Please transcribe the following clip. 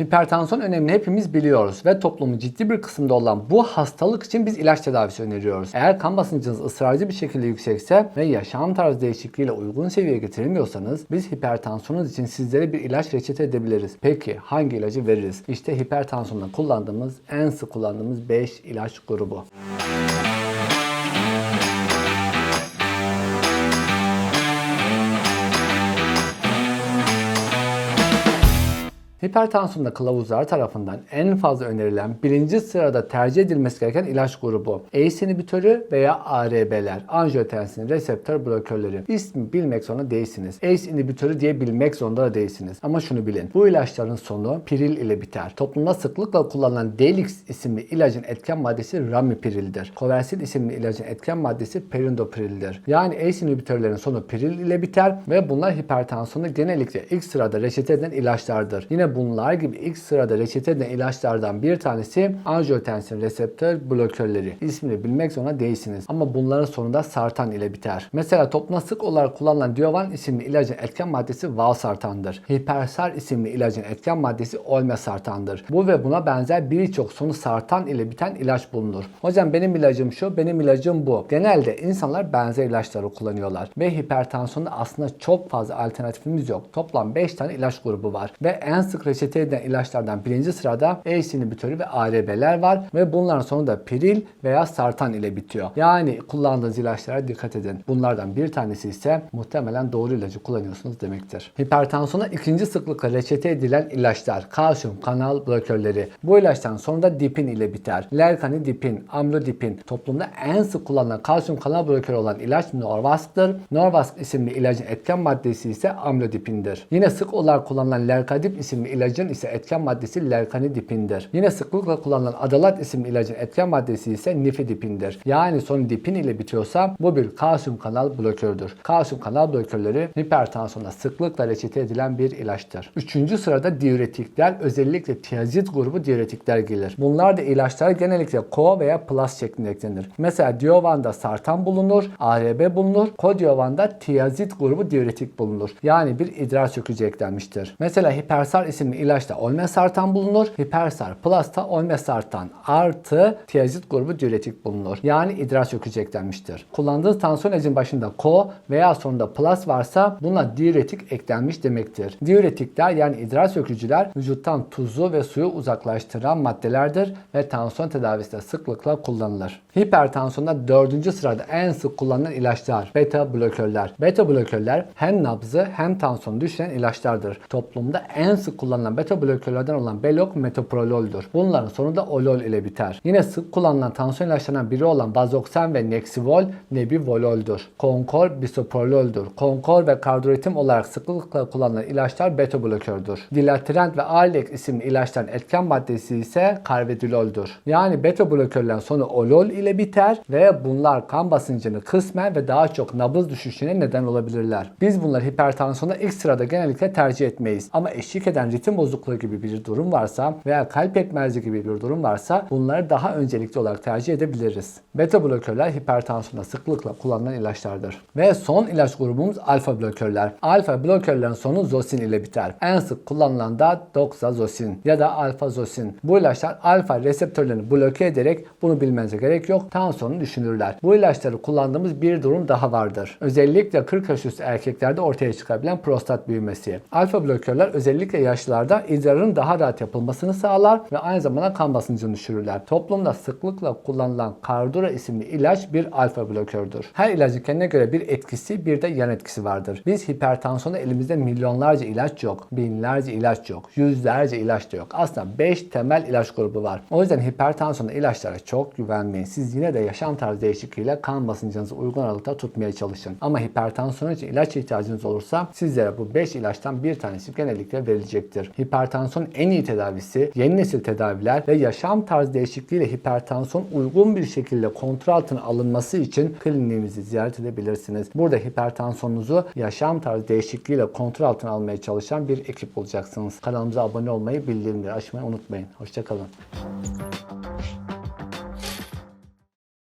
Hipertansiyon önemini hepimiz biliyoruz ve toplumun ciddi bir kısmında olan bu hastalık için biz ilaç tedavisi öneriyoruz. Eğer kan basıncınız ısrarcı bir şekilde yüksekse ve yaşam tarzı değişikliğiyle uygun seviyeye getiremiyorsanız biz hipertansiyonunuz için sizlere bir ilaç reçete edebiliriz. Peki hangi ilacı veririz? İşte hipertansiyonda kullandığımız en sık kullandığımız 5 ilaç grubu. Hipertansiyonda kılavuzlar tarafından en fazla önerilen birinci sırada tercih edilmesi gereken ilaç grubu ACE inhibitörü veya ARB'ler, angiotensin reseptör blokörleri. İsmi bilmek zorunda değilsiniz. ACE inhibitörü diye bilmek zorunda da değilsiniz. Ama şunu bilin. Bu ilaçların sonu piril ile biter. Toplumda sıklıkla kullanılan Delix isimli ilacın etken maddesi ramipirildir. Coversil isimli ilacın etken maddesi perindopirildir. Yani ACE inhibitörlerin sonu piril ile biter ve bunlar hipertansiyonu genellikle ilk sırada reçete edilen ilaçlardır. Yine bunlar gibi ilk sırada reçete edilen ilaçlardan bir tanesi angiotensin reseptör blokörleri. İsmini bilmek zorunda değilsiniz. Ama bunların sonunda sartan ile biter. Mesela toplumda sık olarak kullanılan Diovan isimli ilacın etken maddesi valsartandır. Hipersar isimli ilacın etken maddesi olmesartandır. Bu ve buna benzer birçok sonu sartan ile biten ilaç bulunur. Hocam benim ilacım şu, benim ilacım bu. Genelde insanlar benzer ilaçları kullanıyorlar. Ve hipertansiyonda aslında çok fazla alternatifimiz yok. Toplam 5 tane ilaç grubu var. Ve en sık reçete edilen ilaçlardan birinci sırada ACE inhibitörü ve ARB'ler var. Ve bunların sonunda piril veya sartan ile bitiyor. Yani kullandığınız ilaçlara dikkat edin. Bunlardan bir tanesi ise muhtemelen doğru ilacı kullanıyorsunuz demektir. Hipertansiyona ikinci sıklıkla reçete edilen ilaçlar kalsiyum kanal blokörleri. Bu ilaçtan sonunda dipin ile biter. Lercanidipin, amlodipin toplumda en sık kullanılan kalsiyum kanal blokörü olan ilaç Norvask'tır. Norvask isimli ilacın etken maddesi ise amlodipindir. Yine sık olarak kullanılan Lercadip isimli ilacın ise etken maddesi Lercanidipindir. Yine sıklıkla kullanılan Adalat isimli ilacın etken maddesi ise Nifedipindir. Yani sonu dipin ile bitiyorsa bu bir kalsiyum kanal blokörüdür. Kalsiyum kanal blokörleri hipertansiyona sıklıkla reçete edilen bir ilaçtır. Üçüncü sırada diüretikler özellikle tiazit grubu diüretikler gelir. Bunlar da ilaçlar genellikle ko veya plus şeklinde eklenir. Mesela Diovan'da sartan bulunur, ARB bulunur, Kodiovan'da tiazit grubu diüretik bulunur. Yani bir idrar sökücü eklenmiştir. Mesela Hipersar isimli ilaçta olmesartan bulunur. Hipersar Plus'ta olmesartan artı tiazit grubu diüretik bulunur. Yani idrar sökücü eklenmiştir. Kullandığınız tansiyon ilacın başında ko veya sonunda plus varsa buna diüretik eklenmiş demektir. Diüretikler yani idrar sökücüler vücuttan tuzu ve suyu uzaklaştıran maddelerdir ve tansiyon tedavisinde sıklıkla kullanılır. Hipertansiyonda dördüncü sırada en sık kullanılan ilaçlar beta blokörler. Beta blokörler hem nabzı hem tansiyonu düşüren ilaçlardır. Toplumda en sık kullanılan beta blokörlerden olan Belok metoprolol'dur. Bunların sonu da olol ile biter. Yine sık kullanılan tansiyon ilaçlarından biri olan Bazoxen ve Nexivol nebivolol'dur. Konkor bisoprolol'dur. Konkor ve kardioretim olarak sıklıkla kullanılan ilaçlar beta blokördür. Dilatirent ve Alex isimli ilaçların etken maddesi ise karvedilol'dur. Yani beta blokörlerin sonu olol ile biter ve bunlar kan basıncını kısmen ve daha çok nabız düşüşüne neden olabilirler. Biz bunları hipertansiyonda ilk sırada genellikle tercih etmeyiz. Ama eşlik eden ritim bozukluğu gibi bir durum varsa veya kalp yetmezliği gibi bir durum varsa bunları daha öncelikli olarak tercih edebiliriz. Beta blokörler hipertansiyonda sıklıkla kullanılan ilaçlardır. Ve son ilaç grubumuz alfa blokörler. Alfa blokörlerin sonu zosin ile biter. En sık kullanılan da doxazosin ya da alfazosin. Bu ilaçlar alfa reseptörlerini bloke ederek bunu bilmenize gerek yok. Tansiyonu düşünürler. Bu ilaçları kullandığımız bir durum daha vardır. Özellikle 40 yaş üstü erkeklerde ortaya çıkabilen prostat büyümesi. Alfa blokörler özellikle yaşlılarda idrarın daha rahat yapılmasını sağlar ve aynı zamanda kan basıncını düşürürler. Toplumda sıklıkla kullanılan Cardura isimli ilaç bir alfa blokördür. Her ilacın kendine göre bir etkisi bir de yan etkisi vardır. Biz hipertansiyonda elimizde milyonlarca ilaç yok, binlerce ilaç yok, yüzlerce ilaç da yok. Aslında 5 temel ilaç grubu var. O yüzden hipertansiyonda ilaçlara çok güvenmeyin. Siz yine de yaşam tarzı değişikliğiyle kan basıncınızı uygun aralıkta tutmaya çalışın. Ama hipertansiyon için ilaç ihtiyacınız olursa sizlere bu 5 ilaçtan bir tanesi genellikle verilecektir. Hipertansiyon en iyi tedavisi, yeni nesil tedaviler ve yaşam tarzı değişikliğiyle hipertansiyon uygun bir şekilde kontrol altına alınması için kliniğimizi ziyaret edebilirsiniz. Burada hipertansiyonunuzu yaşam tarzı değişikliğiyle kontrol altına almaya çalışan bir ekip olacaksınız. Kanalımıza abone olmayı, bildirimleri açmayı unutmayın. Hoşçakalın.